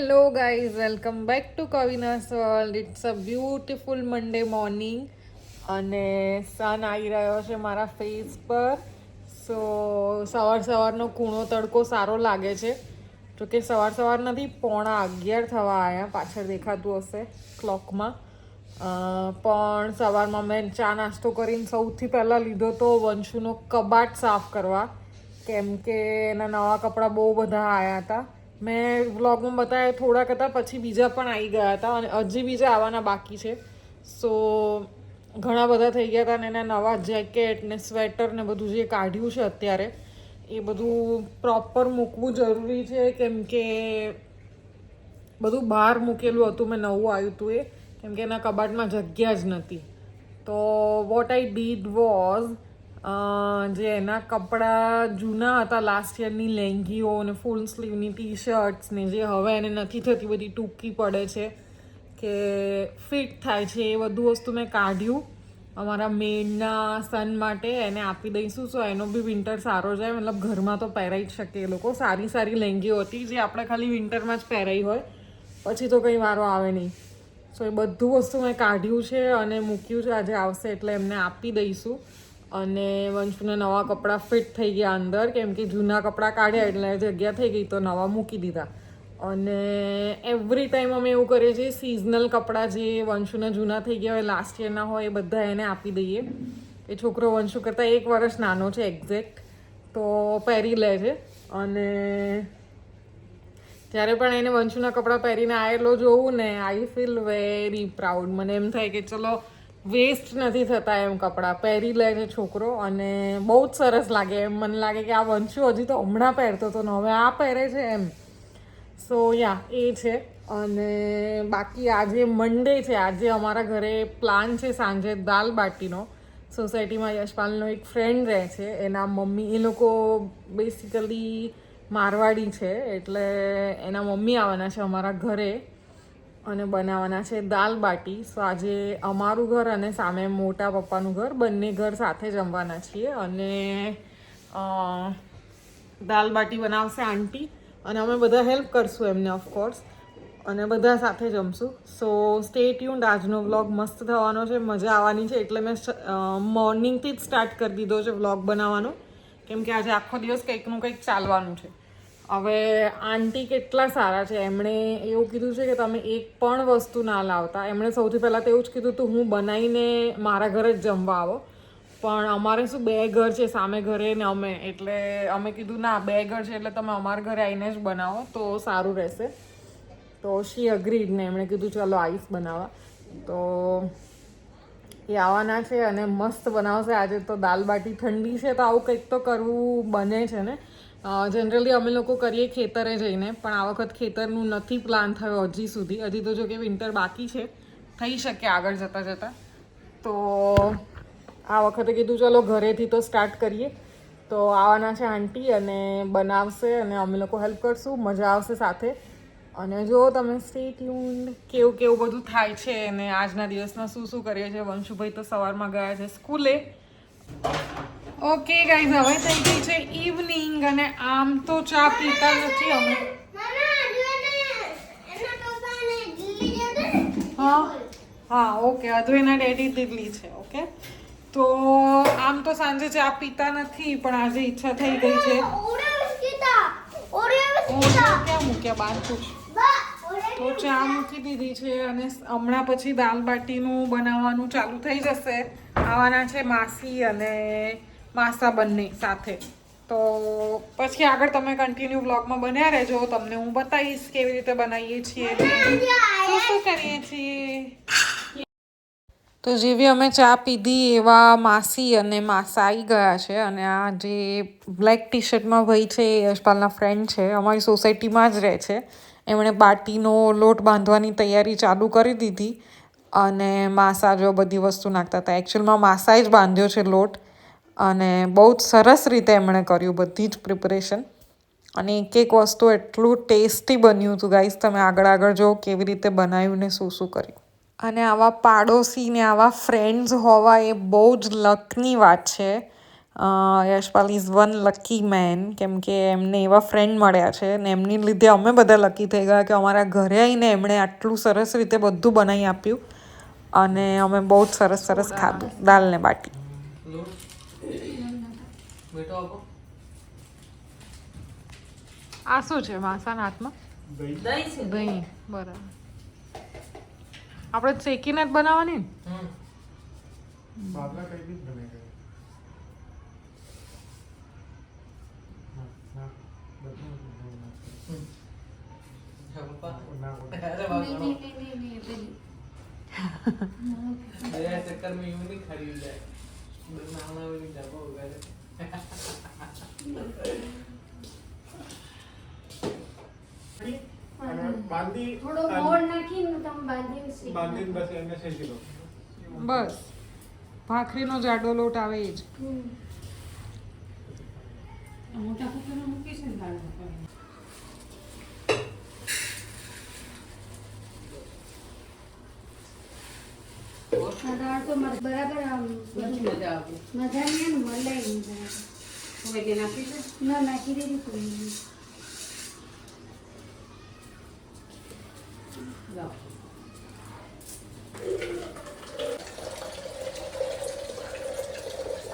Hello guys welcome back to Kavina's world it's a beautiful Monday morning અને sun આવી રહ્યો છે મારા ફેસ પર. સો સવાર સવારનો કૂણો તડકો સારો લાગે છે. જો કે સવાર સવાર નથી, પોણા અગિયાર થવા આવ્યા પાછળ દેખાતું હશે ક્લોકમાં પણ સવારમાં મેં ચા નાસ્તો કરીને સૌથી પહેલાં લીધો તો વંશુનો કબાટ સાફ કરવા. કેમ કે એના નવા કપડાં બહુ બધા આવ્યા હતા. મેં વ્લોગમાં બતાવ્યા થોડા કરતાં પછી બીજા પણ આવી ગયા હતા અને હજી બીજા આવવાના બાકી છે. સો ઘણા બધા થઈ ગયા હતા અને એના નવા જેકેટ ને સ્વેટર ને બધું જે કાઢ્યું છે અત્યારે, એ બધું પ્રોપર મૂકવું જરૂરી છે, કેમ કે બધું બહાર મૂકેલું હતું, મેં નવું આવ્યું હતું એ, કેમ કે એના કબાટમાં જગ્યા જ નથી. તો વોટ આઈ ડીડ વોઝ જે એના કપડાં જૂના હતા લાસ્ટ યરની લેંગીઓ અને ફૂલ સ્લીવની ટી શર્ટ્સ ને જે હવે એને નથી થતી, બધી ટૂંકી પડે છે કે ફિટ થાય છે. એ બધું વસ્તુ મેં કાઢ્યું. અમારા મેડના સન માટે એને આપી દઈશું. સો એનો બી વિન્ટર સારો જાય. મતલબ ઘરમાં તો પહેરાઈ જ શકે એ લોકો. સારી સારી લેંગીઓ હતી જે આપણે ખાલી વિન્ટરમાં જ પહેરાઈ હોય. પછી તો કંઈ વારો આવે નહીં. સો એ બધું વસ્તુ મેં કાઢ્યું છે અને મૂક્યું છે. આજે આવશે એટલે એમને આપી દઈશું. અને વંશુને નવા કપડાં ફિટ થઈ ગયા અંદર. કેમ કે જૂના કપડાં કાઢ્યા એટલે જગ્યા થઈ ગઈ તો નવા મૂકી દીધા. અને એવરી ટાઈમ અમે એવું કરીએ છીએ સિઝનલ કપડાં જે વંશુના જૂના થઈ ગયા હોય લાસ્ટ યરના હોય, એ બધા એને આપી દઈએ. એ છોકરો વંશુ કરતાં એક વર્ષ નાનો છે એક્ઝેક્ટ તો પહેરી લે છે. અને જ્યારે પણ એને વંશુના કપડાં પહેરીને આવેલો જોવું ને આઈ ફીલ વેરી પ્રાઉડ મને એમ થાય કે ચલો વેસ્ટ નથી થતા એમ કપડાં. પહેરી લે છે છોકરો અને બહુ જ સરસ લાગે. એમ મને લાગે કે આ વંશુ હજી તો હમણાં પહેરતો હતો ને હવે આ પહેરે છે એમ. સો યા એ છે. અને બાકી આજે મંડે છે. આજે અમારા ઘરે પ્લાન છે સાંજે દાલ બાટીનો. સોસાયટીમાં યશપાલનો એક ફ્રેન્ડ રહે છે. એના મમ્મી, એ લોકો બેસિકલી મારવાડી છે. એટલે એના મમ્મી આવવાના છે અમારા ઘરે. અને બનાવવાના છે દાલ બાટી. સો આજે અમારું ઘર અને સામે મોટા પપ્પાનું ઘર. બંને ઘર સાથે જમવાના છીએ અને દાલ બાટી બનાવશે આંટી. અને અમે બધા હેલ્પ કરશું એમને ઓફકોર્સ અને બધા સાથે જમશું. સો સ્ટે ટ્યુન્ડ આજનો વ્લોગ મસ્ત થવાનો છે. મજા આવવાની છે. એટલે મેં મોર્નિંગથી જ સ્ટાર્ટ કરી દીધો છે વ્લોગ બનાવવાનો. કેમ કે આજે આખો દિવસ કંઈકનું કંઈક ચાલવાનું છે. હવે આંટી કેટલા સારા છે. એમણે એવું કીધું છે કે તમે એક પણ વસ્તુ ના લાવતા. એમણે સૌથી પહેલાં તો એવું જ કીધું હતું હું બનાવીને મારા ઘરે જ જમવા આવો. પણ અમારે શું બે ઘર છે, સામે ઘરે ને અમે. એટલે અમે કીધું, ના, બે ઘર છે, એટલે તમે અમારા ઘરે આવીને જ બનાવો, તો સારું રહેશે. તો શી અગ્રીડ ને એમણે કીધું, ચાલો, આઈસ બનાવવા. તો એ આવવાના છે અને મસ્ત બનાવશે. આજે તો દાલ બાટી ઠંડી છે, તો આવું કંઈક તો કરવું બને છે ને. જનરલી અમે લોકો કરીએ ખેતરે જઈને, પણ આ વખત ખેતરનું નથી પ્લાન થયો હજી સુધી. હજી તો જો કે વિન્ટર બાકી છે. થઈ શકે આગળ જતાં જતાં. તો આ વખતે કીધું ચલો ઘરેથી તો સ્ટાર્ટ કરીએ. તો આવવાના છે આંટી અને બનાવશે અને અમે લોકો હેલ્પ કરશું. મજા આવશે સાથે. અને જો તમે સ્ટે ટ્યુન કેવું કેવું બધું થાય છે અને આજના દિવસમાં શું શું કરીએ છીએ વંશુભાઈ તો સવારમાં ગયા છે સ્કૂલે. ઓકે ગાઈઝ હવે થઈ ગઈ છે ઇવનિંગ અને આમ તો ચા પીતા નથી અમે. હા હા ઓકે અધુ એના ડેડી દિલ્હી છે ઓકે તો આમ તો સાંજે ચા પીતા નથી, પણ આજે ઈચ્છા થઈ ગઈ છે. ક્યાં મૂક્યા? બાર પૂછ. તો ચા મૂકી દીધી છે અને હમણાં પછી દાલ બાટીનું બનાવવાનું ચાલુ થઈ જશે. આવવાના છે માસી અને માસા બંને સાથે. તો પછી આગળ તમે કન્ટિન્યુ બ્લોગમાં બન્યા રહેજો. તમને હું બતાવીશ કેવી રીતે બનાવીએ છીએ. શું કરીએ છીએ? તો જેવી અમે ચા પીધી એવા માસી અને માસા આવી ગયા છે અને આ જે બ્લેક ટી શર્ટમાં ભાઈ છે એ યશપાલના ફ્રેન્ડ છે. અમારી સોસાયટીમાં જ રહે છે. એમણે બાટીનો લોટ બાંધવાની તૈયારી ચાલુ કરી દીધી અને માસા જો બધી વસ્તુ નાખતા હતા. એકચ્યુઅલમાં માસાએ જ બાંધ્યો છે લોટ. અને બહુ જ સરસ રીતે એમણે કર્યું બધી જ પ્રિપરેશન અને એક એક વસ્તુ એટલું ટેસ્ટી બન્યું હતું ગાઈસ તમે આગળ આગળ જો કેવી રીતે બનાવ્યું ને શું શું કર્યું. અને આવા પાડોશી ને આવા ફ્રેન્ડ્સ હોવા એ બહુ જ લકની વાત છે. Yashpal is one lucky man કેમ કે એમને એવા ફ્રેન્ડ મળ્યા છે ને એમની લીધે અમે બધા લકી થઈ ગયા કે અમારા ઘરે આવીને એમણે આટલું સરસ રીતે બધું બનાવી આપ્યું. અને અમે બહુ જ સરસ સરસ ખાધું, દાલને બાટી. બેટો આપો. આ શું છે માસાના હાથમાં? દહીં. બરાબર. આપણે શેકીને જ બનાવવાની ચક્કર મેં યુનિક ખરીદ જાય બનાવવાની ડબ્બો વગેરે બસ એને શેકી ભાખરીનો જાડો લોટ આવે જ. મોટા કુકરમાં મૂકી છે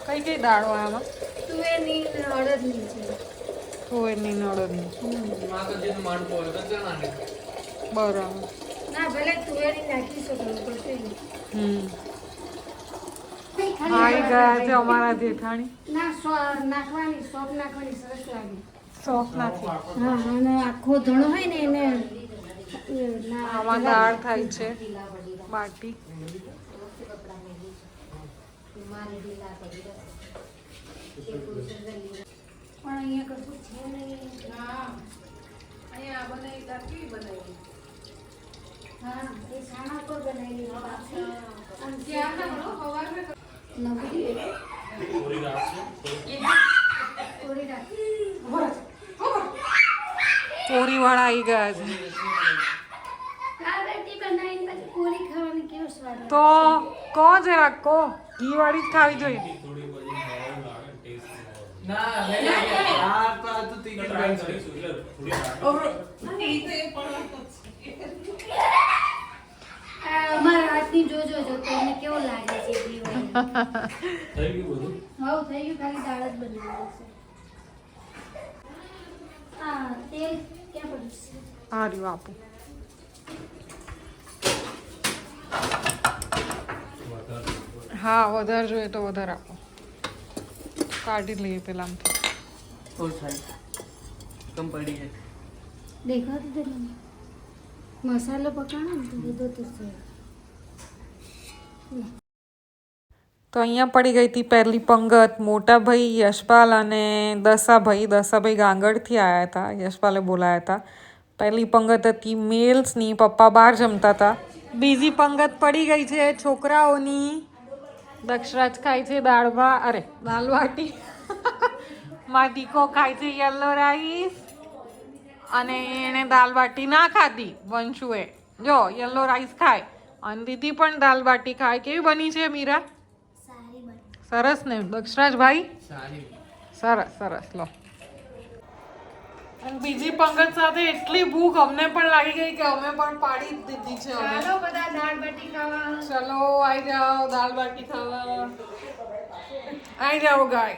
કઈ કઈ દાળો આમાં? તુવેરની અડદની છે તુવેરની અડદની બરાબર. ના ભલે તુવેરી નાખી શકો કશું નહીં, ગયા છે અમારા જેઠાણી. ના સો નાખવાની સોપ નાખવાની સરસ લાગે. નાખી. હા અને આખો ધણો હોય ને એને ના આમાં દાળ થાય છે. બાટી. પણ અહીંયા કશું છે નહીં. હા અહીંયા સાણા પર કેવી બાફી. કોરી વાળા આવી ગયા છે આ રોટી બનાવીને પછી પૂરી ખાવાની કેવો સ્વાદ આવે. તો કો જરા કો ઘી વાળી જ ખાવી જોઈએ અમારા હાથની હા વધારે જોઈએ તો વધારે આપો. કાઢી લઈએ પેલા દેખાતી મસાલો પકાણો તો અહીંયા પડી ગઈ હતી પહેલી પંગત. મોટા ભાઈ યશપાલ અને દસાભાઈ દસાભાઈ ગાંગડથી આવ્યા હતા, યશપાલે બોલાયા હતા. પહેલી પંગત હતી મેલ્સની પપ્પા બહાર જમતા હતા. બીજી પંગત પડી ગઈ છે છોકરાઓની. દક્ષરાજ ખાય છે દાળ ભાત. અરે દાલ બાટી માટીકો ખાય છે યલો રાઈસ. અને એણે દાલ બાટી ના ખાધી વંશુએ. જો યલો રાઈસ ખાય. અને દીદી પણ દાલ બાટી ખાય. કેવી બની છે મીરા? સરસ ને? દક્ષરાજભાઈ ભાઈ સરસ સરસ. લો. અને બીજી પંગત સાથે એટલી ભૂખ અમને પણ લાગી ગઈ કે અમે પણ પાડી જ દીધી છે ચલો બધા દાળ બાટી ખાવા. ચલો આવી જાઓ દાળ બાટી ખાવા. આવી જાઓ ગાય.